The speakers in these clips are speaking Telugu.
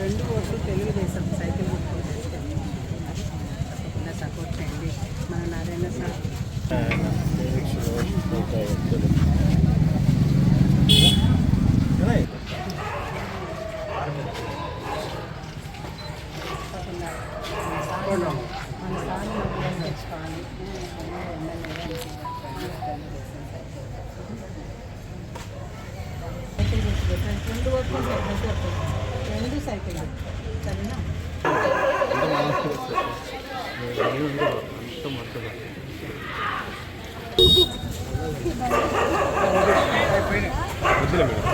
రెండు ఓట్లు తెలుగుదేశం సైకిల్ తప్పకుండా సపోర్ట్ చేయండి. మన నారాయణ సార్. తప్పకుండా మన సార్ తెచ్చుకోవాలి. రెండు ఓట్లు సైకిల్ గుర్తు రెండు సైకిల్ గుర్తు. సరేనా వద్దులే మేడం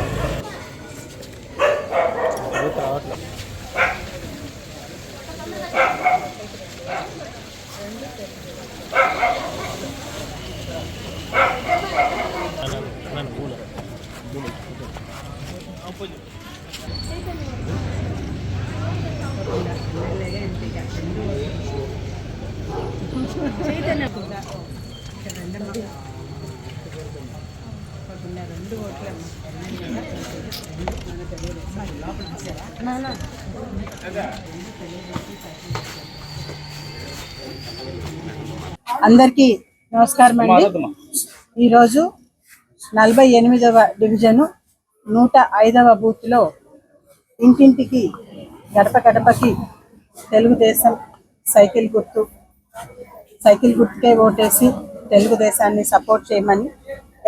డౌట్ రావట్లేదు ఎమ్మెల్యేగా ఎంపీగా రెండు ఓట్లు. చైతన్య కూడా ఇక్కడ రెండమ్మ. తప్పకుండా రెండు ఓట్లు అమ్మ. ఎమ్మెల్యేగా ఎంపీగా రెండు మన తెలుగుదేశం. లోపలికి వచ్చారా? అందరికీ నమస్కారం అండి. ఈరోజు నలభై ఎనిమిదవ డివిజను నూట ఐదవ బూత్లో ఇంటింటికి గడప గడపకి తెలుగుదేశం సైకిల్ గుర్తు సైకిల్ గుర్తుకే ఓటేసి తెలుగుదేశాన్ని సపోర్ట్ చేయమని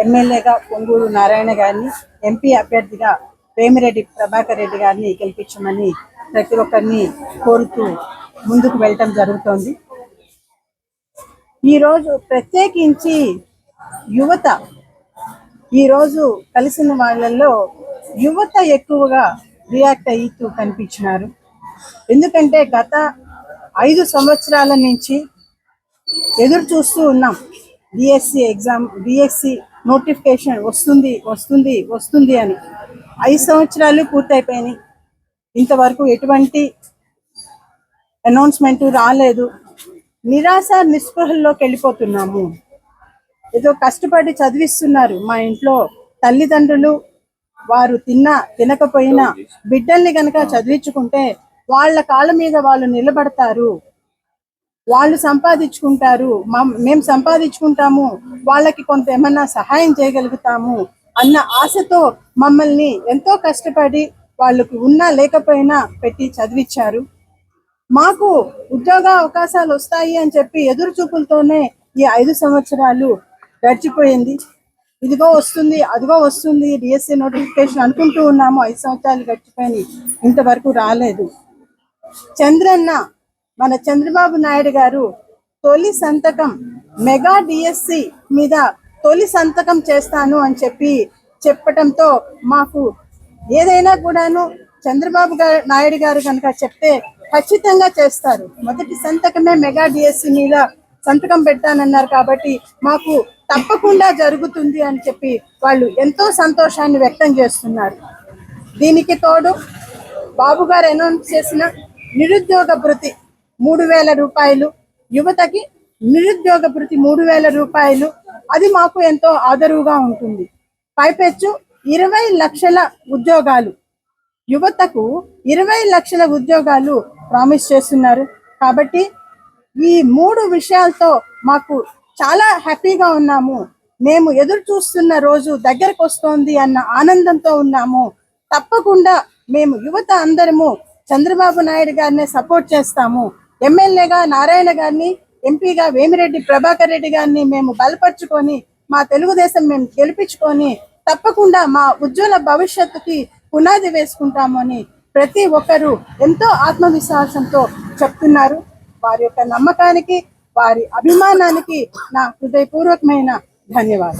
ఎమ్మెల్యేగా పొంగూరు నారాయణ గారిని ఎంపీ అభ్యర్థిగా వేమిరెడ్డి ప్రభాకర్ రెడ్డి గారిని గెలిపించమని ప్రతి ఒక్కరిని కోరుతూ ముందుకు వెళ్ళటం జరుగుతోంది. ఈరోజు ప్రత్యేకించి యువత ఈరోజు కలిసిన వాళ్ళల్లో యువత ఎక్కువగా రియాక్ట్ అవుతూ కనిపించినారు. ఎందుకంటే గత ఐదు సంవత్సరాల నుంచి ఎదురు చూస్తూ ఉన్నాం. డిఎస్సి ఎగ్జామ్ డిఎస్సి నోటిఫికేషన్ వస్తుంది వస్తుంది వస్తుంది అని. ఐదు సంవత్సరాలు పూర్తయిపోయినాయి. ఇంతవరకు ఎటువంటి అనౌన్స్మెంట్ రాలేదు. నిరాశ నిస్పృహల్లోకి వెళ్ళిపోతున్నాము. ఏదో కష్టపడి చదివిస్తున్నారు మా ఇంట్లో తల్లిదండ్రులు. వారు తిన్నా తినకపోయినా బిడ్డల్ని కనుక చదివించుకుంటే వాళ్ళ కాళ్ళ మీద వాళ్ళు నిలబడతారు. వాళ్ళు సంపాదించుకుంటారు. మమ్- మేము సంపాదించుకుంటాము. వాళ్ళకి కొంత ఏమన్నా సహాయం చేయగలుగుతాము అన్న ఆశతో మమ్మల్ని ఎంతో కష్టపడి వాళ్ళకి ఉన్నా లేకపోయినా పెట్టి చదివించారు మాకు ఉద్యోగ అవకాశాలు వస్తాయి అని చెప్పి ఎదురు చూపులతోనే ఈ ఐదు సంవత్సరాలు గడిచిపోయింది. ఇదిగో వస్తుంది అదిగో వస్తుంది డిఎస్సి నోటిఫికేషన్ అనుకుంటూ ఉన్నాము. ఐదు సంవత్సరాలు గడిచిపోయి ఇంతవరకు రాలేదు. చంద్రన్న మన చంద్రబాబు నాయుడు గారు తొలి సంతకం మెగా డిఎస్సి మీద తొలి సంతకం చేస్తాను అని చెప్పి చెప్పటంతో మాకు ఏదైనా కూడాను చంద్రబాబు గారు నాయుడు గారు కనుక చెప్తే ఖచ్చితంగా చేస్తారు. మొదటి సంతకమే మెగా డిఎస్సి మీద సంతకం పెట్టానన్నారు కాబట్టి మాకు తప్పకుండా జరుగుతుంది అని చెప్పి వాళ్ళు ఎంతో సంతోషాన్ని వ్యక్తం చేస్తున్నారు. దీనికి తోడు బాబు గారు అనౌన్స్ చేసిన నిరుద్యోగ భృతి మూడు వేల రూపాయలు. యువతకి నిరుద్యోగ భృతి మూడు వేల రూపాయలు. అది మాకు ఎంతో ఆదరువుగా ఉంటుంది. పైపెచ్చు ఇరవై లక్షల ఉద్యోగాలు. యువతకు ఇరవై లక్షల ఉద్యోగాలు ప్రామిస్ చేస్తున్నారు. కాబట్టి ఈ మూడు విషయాలతో మాకు చాలా హ్యాపీగా ఉన్నాము. మేము ఎదురు చూస్తున్న రోజు దగ్గరకు వస్తోంది అన్న ఆనందంతో ఉన్నాము. తప్పకుండా మేము యువత అందరము చంద్రబాబు నాయుడు గారిని సపోర్ట్ చేస్తాము. ఎమ్మెల్యేగా నారాయణ గారిని ఎంపీగా వేమిరెడ్డి ప్రభాకర్ రెడ్డి గారిని మేము బలపరుచుకొని మా తెలుగుదేశం మేము గెలిపించుకొని తప్పకుండా మా ఉజ్వల భవిష్యత్తుకి పునాది వేసుకుంటాము అని ప్రతి ఒక్కరూ ఎంతో ఆత్మవిశ్వాసంతో చెప్తున్నారు. వారి యొక్క నమ్మకానికి వారి అభిమానానికి నా హృదయపూర్వకమైన ధన్యవాదాలు.